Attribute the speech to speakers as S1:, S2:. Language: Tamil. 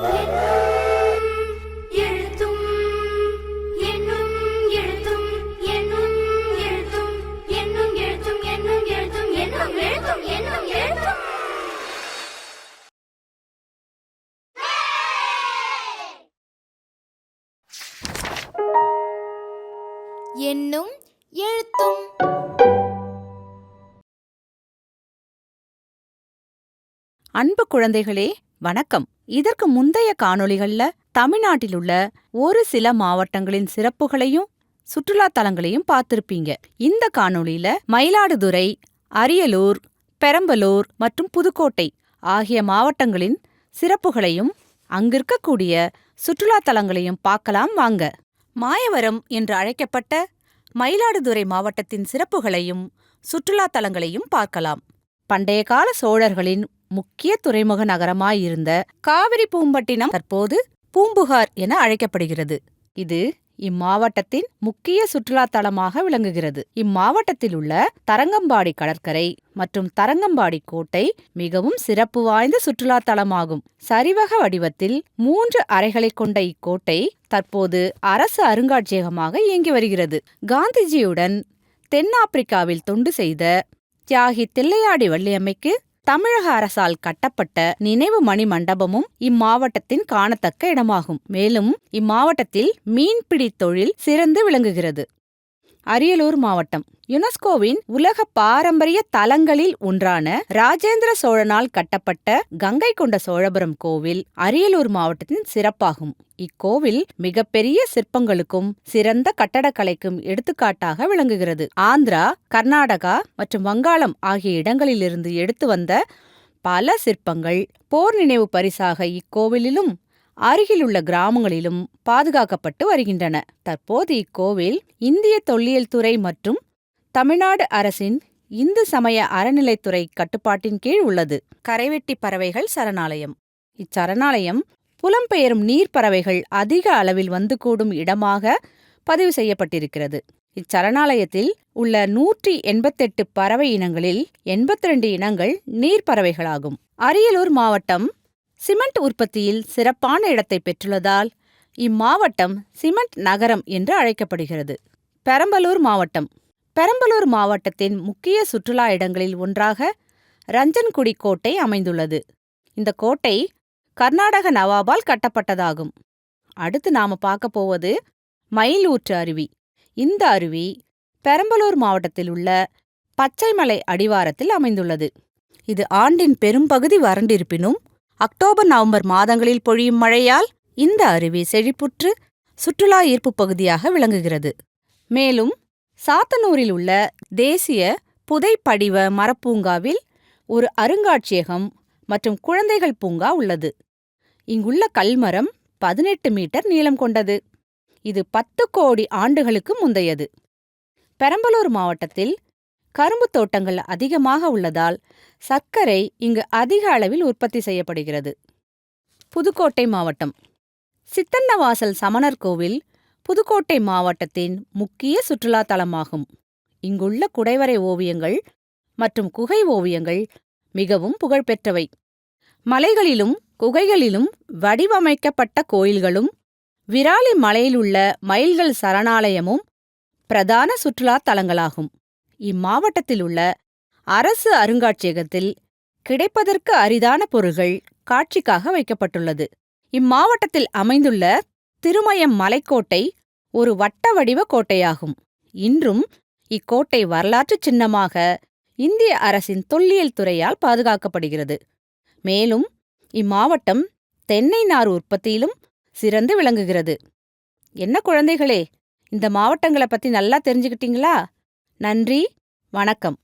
S1: என்னும் எழுத்தும்
S2: என்னும் எழுத்தும்
S3: அன்பு குழந்தைகளே வணக்கம். இதற்கு முந்தைய காணொளிகள்ல தமிழ்நாட்டில் உள்ள ஒரு சில மாவட்டங்களின் சிறப்புகளையும் சுற்றுலா தலங்களையும் பார்த்திருப்பீங்க. இந்த காணொளியில மயிலாடுதுறை அரியலூர் பெரம்பலூர் மற்றும் புதுக்கோட்டை ஆகிய மாவட்டங்களின் சிறப்புகளையும் அங்கிருக்கக்கூடிய சுற்றுலா தலங்களையும் பார்க்கலாம் வாங்க. மாயவரம் என்று அழைக்கப்பட்ட மயிலாடுதுறை மாவட்டத்தின் சிறப்புகளையும் சுற்றுலா தலங்களையும் பார்க்கலாம். பண்டைய கால சோழர்களின் முக்கிய துறைமுக நகரமாயிருந்த காவிரி பூம்பட்டினம் தற்போது பூம்புகார் என அழைக்கப்படுகிறது. இது இம்மாவட்டத்தின் முக்கிய சுற்றுலா தலமாக விளங்குகிறது. இம்மாவட்டத்தில் உள்ள தரங்கம்பாடி கடற்கரை மற்றும் தரங்கம்பாடி கோட்டை மிகவும் சிறப்பு வாய்ந்த சுற்றுலா தலமாகும் சரிவக வடிவத்தில் மூன்று அறைகளைக் கொண்ட இக்கோட்டை தற்போது அரசு அருங்காட்சியகமாக இயங்கி வருகிறது. காந்திஜியுடன் தென்னாப்பிரிக்காவில் தொண்டு செய்த தியாகி தில்லையாடி வள்ளியம்மைக்கு தமிழக அரசால் கட்டப்பட்ட நினைவு மணி மண்டபமும் இம்மாவட்டத்தின் காணத்தக்க இடமாகும். மேலும் இம்மாவட்டத்தில் மீன்பிடி தொழில் சிறந்து விளங்குகிறது. அரியலூர் மாவட்டம். யுனெஸ்கோவின் உலக பாரம்பரிய தலங்களில் ஒன்றான ராஜேந்திர சோழனால் கட்டப்பட்ட கங்கை கொண்ட சோழபுரம் கோவில் அரியலூர் மாவட்டத்தின் சிறப்பாகும். இக்கோவில் மிகப்பெரிய சிற்பங்களுக்கும் சிறந்த கட்டடக்கலைக்கும் எடுத்துக்காட்டாக விளங்குகிறது. ஆந்திரா கர்நாடகா மற்றும் வங்காளம் ஆகிய இடங்களிலிருந்து எடுத்து வந்த பல சிற்பங்கள் போர் நினைவு பரிசாக இக்கோவிலிலும் அருகிலுள்ள கிராமங்களிலும் பாதுகாக்கப்பட்டு வருகின்றன. தற்போது இக்கோவில் இந்திய தொல்லியல் துறை மற்றும் தமிழ்நாடு அரசின் இந்து சமய அறநிலைத்துறை கட்டுப்பாட்டின் கீழ் உள்ளது. கரைவெட்டி பறவைகள் சரணாலயம். இச்சரணாலயம் புலம்பெயரும் நீர்ப்பறவைகள் அதிக அளவில் வந்து கூடும் இடமாக பதிவு செய்யப்பட்டிருக்கிறது. இச்சரணாலயத்தில் உள்ள நூற்றி எண்பத்தெட்டு பறவை இனங்களில் எண்பத்தி ரெண்டு இனங்கள் நீர்ப்பறவைகளாகும் அரியலூர் மாவட்டம் சிமெண்ட் உற்பத்தியில் சிறப்பான இடத்தை பெற்றுள்ளதால் இம்மாவட்டம் சிமெண்ட் நகரம் என்று அழைக்கப்படுகிறது. பெரம்பலூர் மாவட்டம். பெரம்பலூர் மாவட்டத்தின் முக்கிய சுற்றுலா இடங்களில் ஒன்றாக ரஞ்சன்குடி கோட்டை அமைந்துள்ளது. இந்த கோட்டை கர்நாடக நவாபால் கட்டப்பட்டதாகும். அடுத்து நாம பார்க்க போவது மயிலூற்று அருவி. இந்த அருவி பெரம்பலூர் மாவட்டத்தில் உள்ள பச்சைமலை அடிவாரத்தில் அமைந்துள்ளது. இது ஆண்டின் பெரும்பகுதி வறண்டிருப்பினும் அக்டோபர் நவம்பர் மாதங்களில் பொழியும் மழையால் இந்த அருவி செழிப்புற்று சுற்றுலா ஈர்ப்பு பகுதியாக விளங்குகிறது. மேலும் சாத்தனூரில் உள்ள தேசிய புதைப்படிவ மரப்பூங்காவில் ஒரு அருங்காட்சியகம் மற்றும் குழந்தைகள் பூங்கா உள்ளது. இங்குள்ள கல்மரம் பதினெட்டு மீட்டர் நீளம் கொண்டது. இது பத்து கோடி ஆண்டுகளுக்கு முந்தையது. பெரம்பலூர் மாவட்டத்தில் கரும்பு தோட்டங்கள் அதிகமாக உள்ளதால் சர்க்கரை இங்கு அதிக அளவில் உற்பத்தி செய்யப்படுகிறது. புதுக்கோட்டை மாவட்டம். சித்தன்னவாசல் சமணர் கோவில் புதுக்கோட்டை மாவட்டத்தின் முக்கிய சுற்றுலா தலமாகும். இங்குள்ள குடைவரை ஓவியங்கள் மற்றும் குகை ஓவியங்கள் மிகவும் புகழ்பெற்றவை. மலைகளிலும் குகைகளிலும் வடிவமைக்கப்பட்ட கோயில்களும் விராலி மலையிலுள்ள மயில்கள் சரணாலயமும் பிரதான சுற்றுலா தலங்களாகும். இம்மாவட்டத்தில் உள்ள அரசு அருங்காட்சியகத்தில் கிடைப்பதற்கு அரிதான பொருள்கள் காட்சிக்காக வைக்கப்பட்டுள்ளது. இம்மாவட்டத்தில் அமைந்துள்ள திருமயம் மலைக்கோட்டை ஒரு வட்ட வடிவ கோட்டையாகும். இன்றும் இக்கோட்டை வரலாற்றுச் சின்னமாக இந்திய அரசின் தொல்லியல் துறையால் பாதுகாக்கப்படுகிறது. மேலும் இம்மாவட்டம் தென்னை நார் உற்பத்தியிலும் சிறந்து விளங்குகிறது. என்ன குழந்தைகளே இந்த மாவட்டங்களை பத்தி நல்லா தெரிஞ்சுக்கிட்டீங்களா? நன்றி வணக்கம்.